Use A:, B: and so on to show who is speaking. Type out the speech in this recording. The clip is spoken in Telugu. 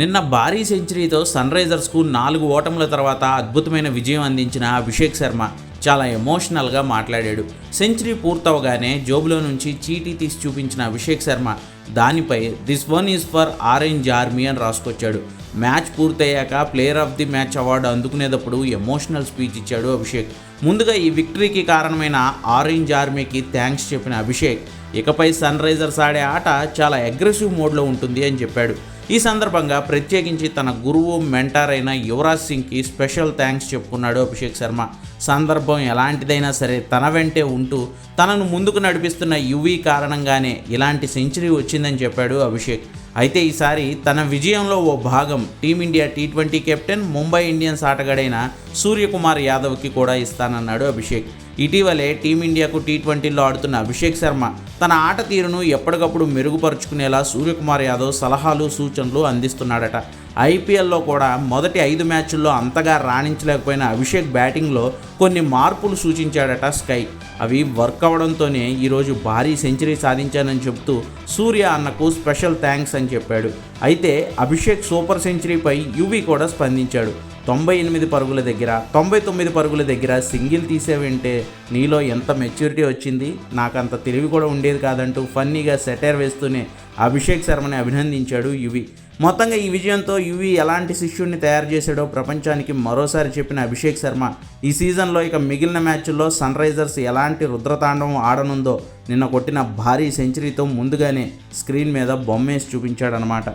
A: నిన్న భారీ సెంచరీతో సన్ రైజర్స్కు నాలుగు ఓటముల తర్వాత అద్భుతమైన విజయం అందించిన అభిషేక్ శర్మ చాలా ఎమోషనల్గా మాట్లాడాడు. సెంచరీ పూర్తవగానే జోబులో నుంచి చీటీ తీసి చూపించిన అభిషేక్ శర్మ దానిపై this one is for orange army అని రాసుకొచ్చాడు. మ్యాచ్ పూర్తయ్యాక player of the match award అందుకునేటప్పుడు emotional speech ఇచ్చాడు అభిషేక్. ముందుగా ఈ విక్టరీకి కారణమైన ఆరెంజ్ ఆర్మీకి థ్యాంక్స్ చెప్పిన అభిషేక్ ఇకపై సన్ రైజర్స్ ఆడే ఆట చాలా అగ్రెసివ్ మోడ్లో ఉంటుంది అని చెప్పాడు. ఈ సందర్భంగా ప్రత్యేకించి తన గురువు మెంటార్ అయిన యువరాజ్ సింగ్కి స్పెషల్ థ్యాంక్స్ చెప్పుకున్నాడు అభిషేక్ శర్మ. సందర్భం ఎలాంటిదైనా సరే తన వెంటే ఉంటూ తనను ముందుకు నడిపిస్తున్న యువీ కారణంగానే ఇలాంటి సెంచరీ వచ్చిందని చెప్పాడు అభిషేక్. అయితే ఈసారి తన విజయంలో ఓ భాగం team India T twenty captain Mumbai Indians ఆటగాడైన Suryakumar యాదవ్కి కూడా ఇస్తానన్నాడు అభిషేక్. ఇటీవలే టీమిండియాకు టీ ట్వంటీలో ఆడుతున్న అభిషేక్ శర్మ తన ఆట తీరును ఎప్పటికప్పుడు మెరుగుపరుచుకునేలా సూర్యకుమార్ యాదవ్ సలహాలు సూచనలు అందిస్తున్నాడట. ఐపీఎల్లో కూడా మొదటి ఐదు మ్యాచ్ల్లో అంతగా రాణించలేకపోయిన అభిషేక్ బ్యాటింగ్లో కొన్ని మార్పులు సూచించాడట స్కై. అవి వర్క్ అవడంతోనే ఈరోజు భారీ సెంచరీ సాధించానని చెబుతూ సూర్య అన్నకు స్పెషల్ థ్యాంక్స్ అని చెప్పాడు. అయితే అభిషేక్ సూపర్ సెంచరీపై యువి కూడా స్పందించాడు. తొంభై ఎనిమిది పరుగుల దగ్గర తొంభై తొమ్మిది పరుగుల దగ్గర సింగిల్ తీసేవింటే నీలో ఎంత మెచ్యూరిటీ వచ్చింది? నాకు అంత తెలివి కూడా ఉండేది కాదంటూ ఫన్నీగా సెటైర్ వేస్తూనే అభిషేక్ శర్మని అభినందించాడు యువి. మొత్తంగా ఈ విజయంతో యువి ఎలాంటి శిష్యుడిని తయారు చేశాడో ప్రపంచానికి మరోసారి చెప్పిన అభిషేక్ శర్మ ఈ సీజన్లో ఇక మిగిలిన మ్యాచ్ల్లో సన్ రైజర్స్ ఎలాంటి రుద్రతాండవం ఆడనుందో నిన్న కొట్టిన భారీ సెంచరీతో ముందుగానే స్క్రీన్ మీద బొమ్మేసి చూపించాడనమాట